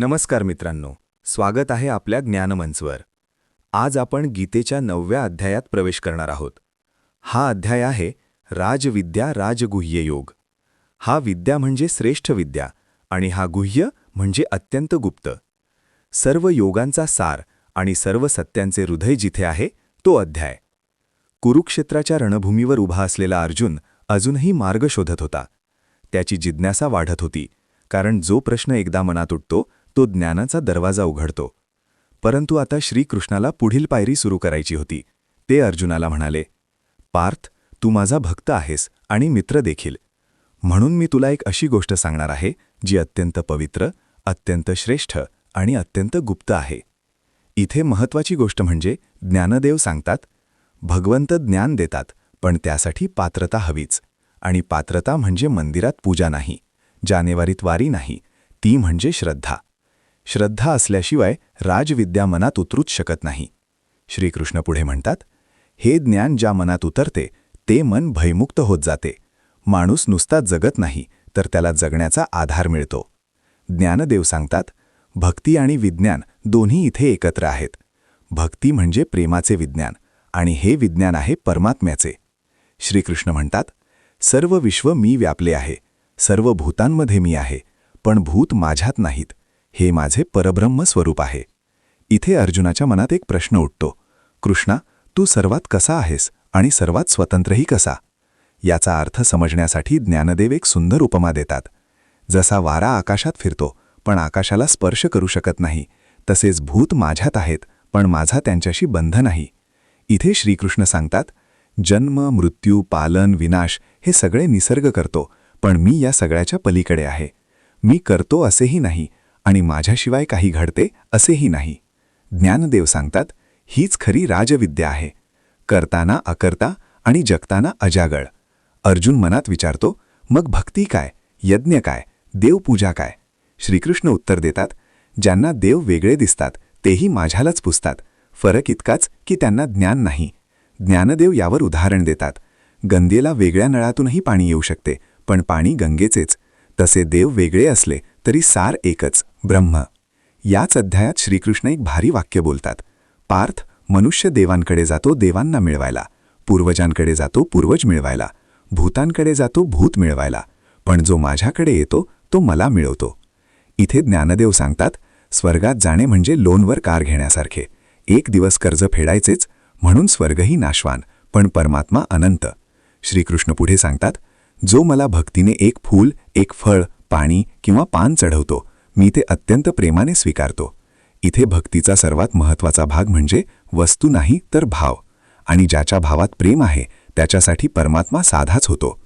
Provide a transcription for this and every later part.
नमस्कार मित्रांनो स्वागत आहे आपल्या ज्ञानमंचवर. आज आपण गीतेच्या नवव्या अध्यायात प्रवेश करणार आहोत. हा अध्याय आहे राजविद्या राजगुह्य योग. हा विद्या म्हणजे श्रेष्ठ विद्या आणि हा गुह्य म्हणजे अत्यंत गुप्त. सर्व योगांचा सार आणि सर्व सत्यांचे हृदय जिथे आहे तो अध्याय. कुरुक्षेत्राच्या रणभूमीवर उभा असलेला अर्जुन अजूनही मार्ग शोधत होता. त्याची जिज्ञासा वाढत होती कारण जो प्रश्न एकदा मनात उठतो तो ज्ञानाचा दरवाजा उघडतो. परंतु आता श्रीकृष्णाला पुढील पायरी सुरू करायची होती. ते अर्जुनाला म्हणाले पार्थ तू माझा भक्त आहेस आणि मित्र देखील. म्हणून मी तुला एक अशी गोष्ट सांगणार आहे जी अत्यंत पवित्र अत्यंत श्रेष्ठ आणि अत्यंत गुप्त आहे. इथे महत्वाची गोष्ट म्हणजे ज्ञानदेव सांगतात भगवंत ज्ञान देतात पण त्यासाठी पात्रता हवीच. आणि पात्रता म्हणजे मंदिरात पूजा नाही जानेवारीत वारी नाही ती म्हणजे श्रद्धा. श्रद्धा असल्याशिवाय राजविद्या मनात उतरूच शकत नाही. श्रीकृष्ण पुढे म्हणतात हे ज्ञान ज्या मनात उतरते ते मन भयमुक्त होत जाते. माणूस नुसता जगत नाही तर त्याला जगण्याचा आधार मिळतो. ज्ञानदेव सांगतात भक्ती आणि विज्ञान दोन्ही इथे एकत्र आहेत. भक्ती म्हणजे प्रेमाचे विज्ञान आणि हे विज्ञान आहे परमात्म्याचे. श्रीकृष्ण म्हणतात सर्व विश्व मी व्यापले आहे. सर्व भूतांमध्ये मी आहे पण भूत माझ्यात नाहीत. हे माझे परब्रह्म स्वरूप आहे. इथे अर्जुनाच्या मनात एक प्रश्न उठतो. कृष्णा तू सर्वात कसा आहेस आणि सर्वात स्वतंत्रही कसा याचा अर्थ समजण्यासाठी ज्ञानदेव एक सुंदर उपमा देतात. जसा वारा आकाशात फिरतो पण आकाशाला स्पर्श करू शकत नाही तसेच भूत माझ्यात आहेत पण माझा त्यांच्याशी बंध नाही. इथे श्रीकृष्ण सांगतात जन्म मृत्यू पालन विनाश हे सगळे निसर्ग करतो पण मी या सगळ्याच्या पलीकडे आहे. मी करतो असेही नाही आणि माझ्याशिवाय काही घडते असेही नाही. ज्ञानदेव सांगतात हीच खरी राजविद्या आहे. करताना अकर्ता आणि जगताना अजागळ. अर्जुन मनात विचारतो मग भक्ती काय? यज्ञ काय? देवपूजा काय? श्रीकृष्ण उत्तर देतात ज्यांना देव वेगळे दिसतात तेही माझ्यालाच पुसतात. फरक इतकाच की त्यांना ज्ञान नाही. ज्ञानदेव यावर उदाहरण देतात. गंगेला वेगळ्या नळातूनही पाणी येऊ शकते पण पाणी गंगेचेच. तसे देव वेगळे असले तरी सार एकच ब्रह्म. याच अध्यायात श्रीकृष्ण एक भारी वाक्य बोलतात. पार्थ मनुष्य देवांकडे जातो देवांना मिळवायला. पूर्वजांकडे जातो पूर्वज मिळवायला. भूतांकडे जातो भूत मिळवायला. पण जो माझ्याकडे येतो तो मला मिळवतो. इथे ज्ञानदेव सांगतात स्वर्गात जाणे म्हणजे लोनवर कार घेण्यासारखे. एक दिवस कर्ज फेडायचेच म्हणून स्वर्गही नाशवान पण परमात्मा अनंत. श्रीकृष्ण पुढे सांगतात जो मला भक्तीने एक फूल एक फळ पाणी किंवा पान चढवतो. मी ते अत्यंत प्रेमाने स्वीकारतो. इथे भक्तीचा सर्वात महत्त्वाचा भाग म्हणजे वस्तू नाही तर भाव. आणि ज्याच्या भावात प्रेम आहे त्याच्यासाठी परमात्मा साधाच होतो.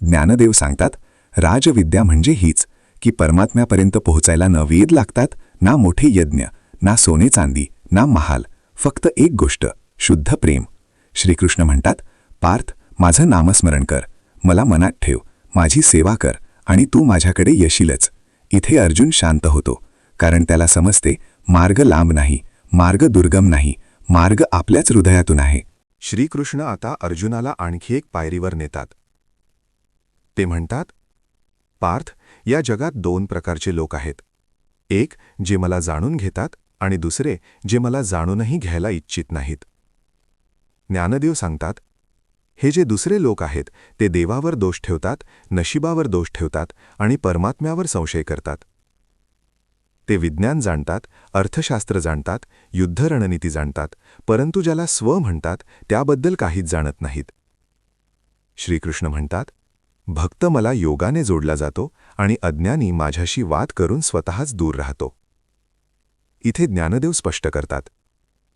ज्ञानदेव सांगतात राजविद्या म्हणजे हीच की परमात्म्यापर्यंत पोहोचायला न वेद लागतात ना मोठे यज्ञ ना सोने चांदी ना महाल फक्त एक गोष्ट शुद्ध प्रेम. श्रीकृष्ण म्हणतात पार्थ माझं नामस्मरण कर. मला मनात ठेव. माझी सेवा कर. आणि तू माझ्याकडे येशीलच. इथे अर्जुन शांत होतो कारण त्याला समजते मार्ग लांब नाही मार्ग दुर्गम नाही मार्ग आपल्याच हृदयातून आहे. श्रीकृष्ण आता अर्जुनाला आणखी एक पायरीवर नेतात. ते म्हणतात पार्थ या जगात दोन प्रकारचे लोक आहेत. एक जे मला जाणून घेतात आणि दुसरे जे मला जाणूनही घ्यायला इच्छित नाहीत. ज्ञानदेव सांगतात हे जे दुसरे लोक आहेत ते देवावर दोष ठेवतात नशिबावर दोष ठेवतात आणि परमात्म्यावर संशय करतात. ते विज्ञान जाणतात अर्थशास्त्र जाणतात युद्धरणनीती जाणतात परंतु ज्याला स्व म्हणतात त्याबद्दल काहीच जाणत नाहीत. श्रीकृष्ण म्हणतात भक्त मला योगाने जोडला जातो आणि अज्ञानी माझ्याशी वाद करून स्वतःच दूर राहतो. इथे ज्ञानदेव स्पष्ट करतात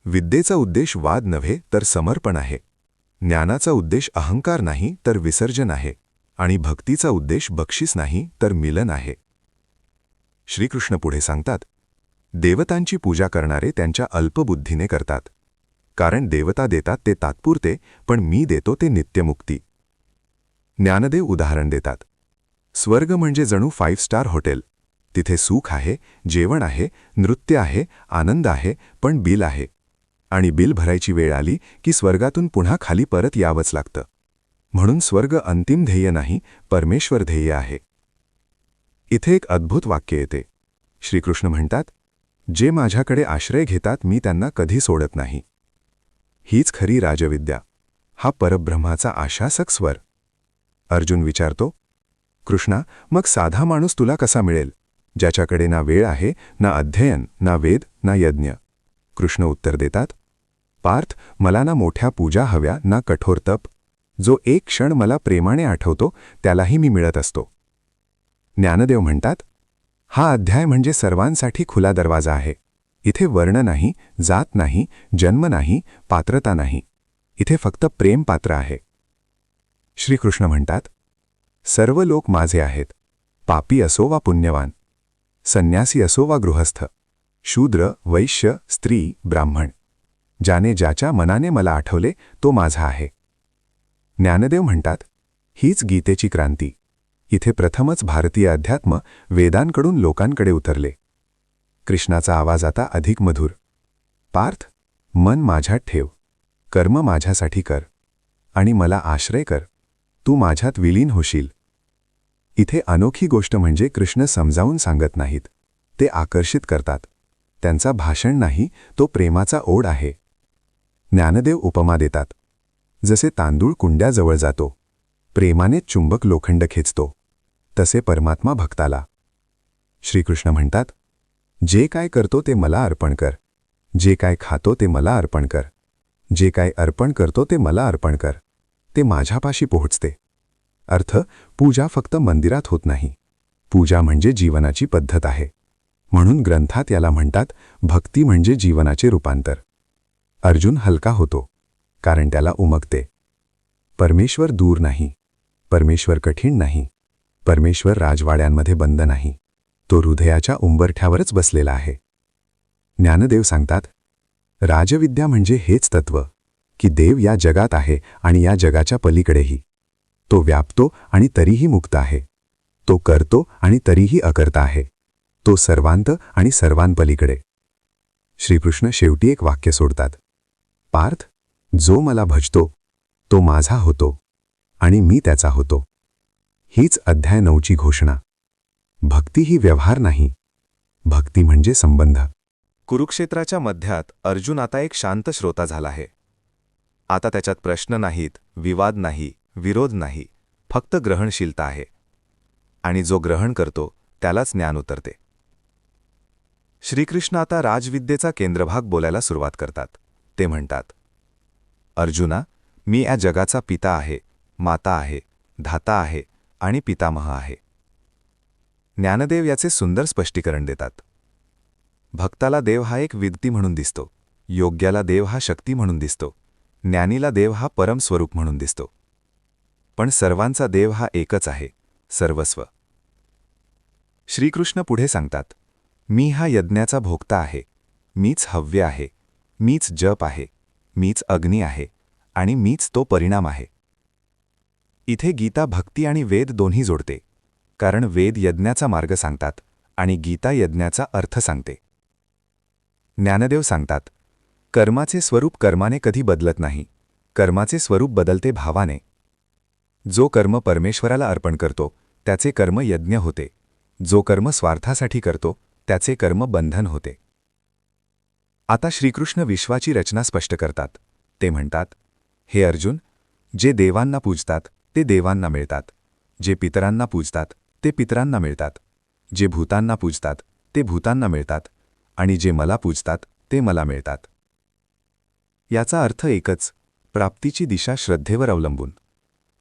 विद्येचा उद्देश वाद नव्हे तर समर्पण आहे. ज्ञानाचा उद्देश अहंकार नाही तर विसर्जन आहे. आणि भक्तीचा उद्देश बक्षीस नाही तर मिलन आहे. श्रीकृष्ण पुढे सांगतात देवतांची पूजा करणारे त्यांच्या अल्पबुद्धीने करतात. कारण देवता देतात ते तात्पुरते पण मी देतो ते नित्यमुक्ती. ज्ञानदेव उदाहरण देतात स्वर्ग म्हणजे जणू फाईव्ह स्टार हॉटेल तिथे सुख आहे जेवण आहे नृत्य आहे आनंद आहे पण बिल आहे. आणि बिल भरायची वेळ आली की स्वर्गातून पुन्हा खाली परत यावंच लागतं. म्हणून स्वर्ग अंतिम ध्येय नाही परमेश्वर ध्येय आहे. इथे एक अद्भुत वाक्य येते. श्रीकृष्ण म्हणतात जे माझ्याकडे आश्रय घेतात मी त्यांना कधी सोडत नाही. हीच खरी राजविद्या. हा परब्रह्माचा आशासक स्वर. अर्जुन विचारतो कृष्णा मग साधा माणूस तुला कसा मिळेल? ज्याच्याकडे ना वेळ आहे ना अध्ययन ना वेद ना यज्ञ. कृष्ण उत्तर देतात पार्थ मला ना मोठ्या पूजा हव्या ना कठोर तप. जो एक क्षण मला प्रेमाने आठवतो त्यालाही मी मिळत असतो. ज्ञानदेव म्हणतात हा अध्याय म्हणजे सर्वांसाठी खुला दरवाजा आहे. इथे वर्ण नाही जात नाही जन्म नाही पात्रता नाही. इथे फक्त प्रेम पात्र आहे. श्रीकृष्ण म्हणतात सर्व लोक माझे आहेत. पापी असो वा पुण्यवान. संन्यासी असो वा गृहस्थ. शूद्र वैश्य स्त्री ब्राह्मण. ज्याने ज्याच्या मनाने मला आठवले तो माझा आहे. ज्ञानदेव म्हणतात हीच गीतेची क्रांती. इथे प्रथमच भारतीय अध्यात्म वेदांकडून लोकांकडे उतरले. कृष्णाचा आवाज आता अधिक मधुर. पार्थ मन माझ्यात ठेव. कर्म माझ्यासाठी कर. आणि मला आश्रय कर. तू माझ्यात विलीन होशील. इथे अनोखी गोष्ट म्हणजे कृष्ण समजावून सांगत नाहीत. ते आकर्षित करतात. त्यांचा भाषण नाही तो प्रेमाचा ओढ आहे. ज्ञानदेव उपमा देतात. जसे तांदूळ कुंड्याजवळ जातो प्रेमाने चुंबक लोखंड खेचतो तसे परमात्मा भक्ताला. श्रीकृष्ण म्हणतात जे काय करतो ते मला अर्पण कर. जे काय खातो ते मला अर्पण कर. जे काय अर्पण करतो ते मला अर्पण कर. ते माझ्यापाशी पोहोचते. अर्थ पूजा फक्त मंदिरात होत नाही. पूजा म्हणजे जीवनाची पद्धत आहे. म्हणून ग्रंथात याला म्हणतात भक्ती म्हणजे जीवनाचे रूपांतर. अर्जुन हलका होतो कारण त्याला उमगते. परमेश्वर दूर नाही परमेश्वर कठीण नाही परमेश्वर राजवाड्यांमध्ये बंद नाही तो हृदयाच्या उंबरठ्यावरच बसलेला आहे. ज्ञानदेव सांगतात राजविद्या म्हणजे हेच तत्व की देव या जगात आहे आणि या जगाच्या पलीकडेही. तो व्यापतो आणि तरीही मुक्त आहे तो करतो आणि तरीही अकर्ता आहे. तो सर्वांत आणि सर्वांपलीकडे. श्रीकृष्ण शेवटी एक वाक्य सोडतात. पार्थ जो मला भजतो तो माझा होतो आणि मी त्याचा होतो. हीच अध्याय नऊची घोषणा. भक्ती ही व्यवहार नाही. भक्ती म्हणजे संबंध. कुरुक्षेत्राच्या मध्यात अर्जुन आता एक शांत श्रोता झाला आहे. आता त्याच्यात प्रश्न नाहीत विवाद नाही विरोध नाही फक्त ग्रहणशीलता आहे. आणि जो ग्रहण करतो त्यालाच ज्ञान उतरते. श्रीकृष्ण आता राजविद्येचा केंद्रभाग बोलायला सुरुवात करतात. ते म्हणतात अर्जुना मी या जगाचा पिता आहे माता आहे धाता आहे आणि पितामह आहे. ज्ञानदेव याचे सुंदर स्पष्टीकरण देतात. भक्ताला देव हा एक विद्ती म्हणून दिसतो योग्याला देव हा शक्ती म्हणून दिसतो ज्ञानीला देव हा परम स्वरूप म्हणून दिसतो. पण सर्वांचा देव हा एकच आहे सर्वस्व. श्रीकृष्ण पुढे सांगतात मी हा यज्ञाचा भोगता आहे. मीच हव्य आहे. मीच जप आहे. मीच अग्नी आहे. आणि मीच तो परिणाम आहे. इथे गीता भक्ती आणि वेद दोन्ही जोडते. कारण वेद यज्ञाचा मार्ग सांगतात आणि गीता यज्ञाचा अर्थ सांगते. ज्ञानदेव सांगतात कर्माचे स्वरूप कर्माने कधी बदलत नाही. कर्माचे स्वरूप बदलते भावाने. जो कर्म परमेश्वराला अर्पण करतो त्याचे कर्म यज्ञ होते. जो कर्म स्वार्थासाठी करतो त्याचे कर्म बंधन होते. आता श्रीकृष्ण विश्वाची रचना स्पष्ट करतात. ते म्हणतात हे अर्जुन जे देवांना पूजतात ते देवांना मिळतात. जे पितरांना पूजतात ते पितरांना मिळतात. जे भूतांना पूजतात ते भूतांना मिळतात. आणि जे मला पूजतात ते मला मिळतात. याचा अर्थ एकच प्राप्तीची दिशा श्रद्धेवर अवलंबून.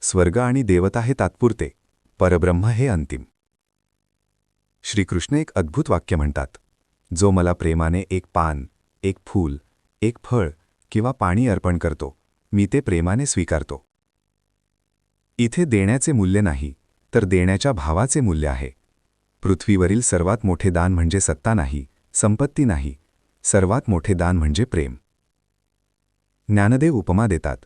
स्वर्ग आणि देवता हे तात्पुरते परब्रह्म हे अंतिम. श्रीकृष्ण एक अद्भुत वाक्य म्हणतात. जो मला प्रेमाने एक पान एक फूल एक फळ किंवा पाणी अर्पण करतो मी ते प्रेमाने स्वीकारतो. इथे देण्याचे मूल्य नाही तर देण्याच्या भावाचे मूल्य आहे. पृथ्वीवरील सर्वात मोठे दान म्हणजे सत्ता नाही संपत्ती नाही सर्वात मोठे दान म्हणजे प्रेम. ज्ञानदेव उपमा देतात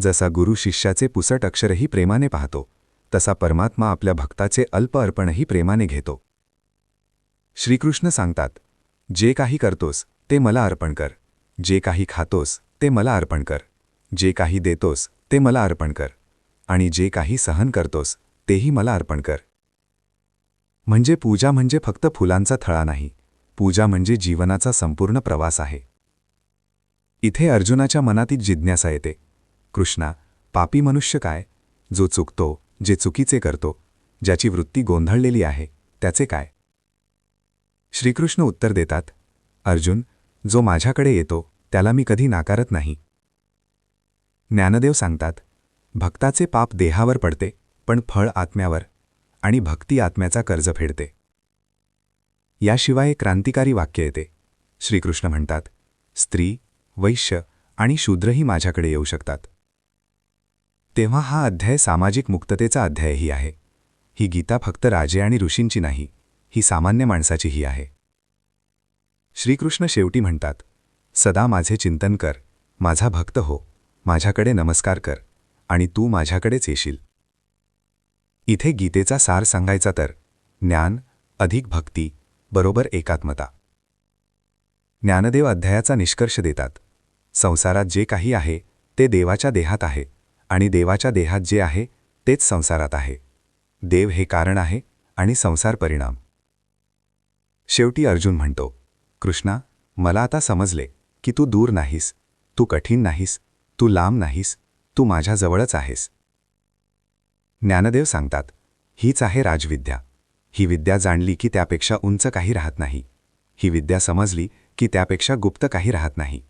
जसा गुरु शिष्याचे पुसट अक्षरही प्रेमाने पाहतो तसा परमात्मा आपल्या भक्ताचे अल्प अर्पणही प्रेमाने घेतो. श्रीकृष्ण सांगतात जे काही करतोस ते मला अर्पण कर. जे काही खातोस ते मला अर्पण कर. जे काही देतोस ते मला अर्पण कर. आणि जे काही सहन करतोस तेही मला अर्पण कर. म्हणजे पूजा म्हणजे फक्त फुलांचा थळा नाही. पूजा म्हणजे जीवनाचा संपूर्ण प्रवास आहे. इथे अर्जुनाच्या मनातील जिज्ञासा येते. कृष्णा पापी मनुष्य काय? जो चुकतो जे चुकीचे करतो ज्याची वृत्ती गोंधळलेली आहे त्याचे काय? श्रीकृष्ण उत्तर देतात अर्जुन जो माझ्याकडे येतो त्याला मी कधी नाकारत नाही. ज्ञानदेव सांगतात भक्ताचे पाप देहावर पडते पण फळ आत्म्यावर आणि भक्ती आत्म्याचा कर्ज फेडते. याशिवाय एक क्रांतिकारी वाक्य येते. श्रीकृष्ण म्हणतात स्त्री वैश्य आणि शूद्रही माझ्याकडे येऊ शकतात. तेव्हा हा अध्याय सामाजिक मुक्ततेचा अध्यायही आहे. ही गीता फक्त राजे आणि ऋषींची नाही ही सामान्य माणसाचीही आहे. श्रीकृष्ण शेवटी म्हणतात सदा माझे चिंतन कर माझा भक्त हो माझ्याकडे नमस्कार कर आणि तू माझ्याकडेच येशील. इथे गीतेचा सार सांगायचा तर ज्ञान अधिक भक्ती बरोबर एकात्मता. ज्ञानदेव अध्यायाचा निष्कर्ष देतात संसारात जे काही आहे ते देवाच्या देहात आहे आणि देवाच्या देहात जे आहे तेच संसारात आहे. देव हे कारण आहे आणि संसार परिणाम. शेवटी अर्जुन म्हणतो कृष्णा मला आता समजले की तू दूर नाहीस तू कठीण नाहीस तू लांब नाहीस तू माझ्याजवळच आहेस. ज्ञानदेव सांगतात हीच आहे राजविद्या. ही विद्या जाणली की त्यापेक्षा उंच काही राहत नाही. ही विद्या समजली की त्यापेक्षा गुप्त काही राहत नाही.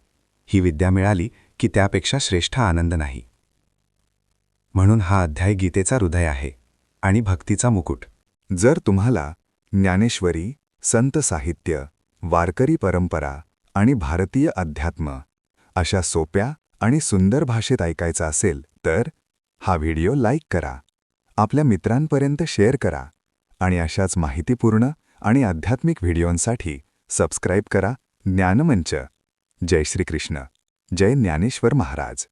ही विद्या मिळाली की त्यापेक्षा श्रेष्ठ आनंद नाही. म्हणून हा अध्याय गीतेचा हृदय आहे आणि भक्तीचा मुकुट. जर तुम्हाला ज्ञानेश्वरी संत साहित्य वारकरी परंपरा आणि भारतीय अध्यात्म अशा सोप्या आणि सुंदर भाषेत ऐकायचा असेल तर हा व्हिडिओ लाईक करा आपल्या मित्रांपर्यंत शेअर करा आणि अशाच माहितीपूर्ण आणि आध्यात्मिक व्हिडिओंसाठी सबस्क्राईब करा ज्ञानमंच. जय श्रीकृष्ण. जय ज्ञानेश्वर महाराज.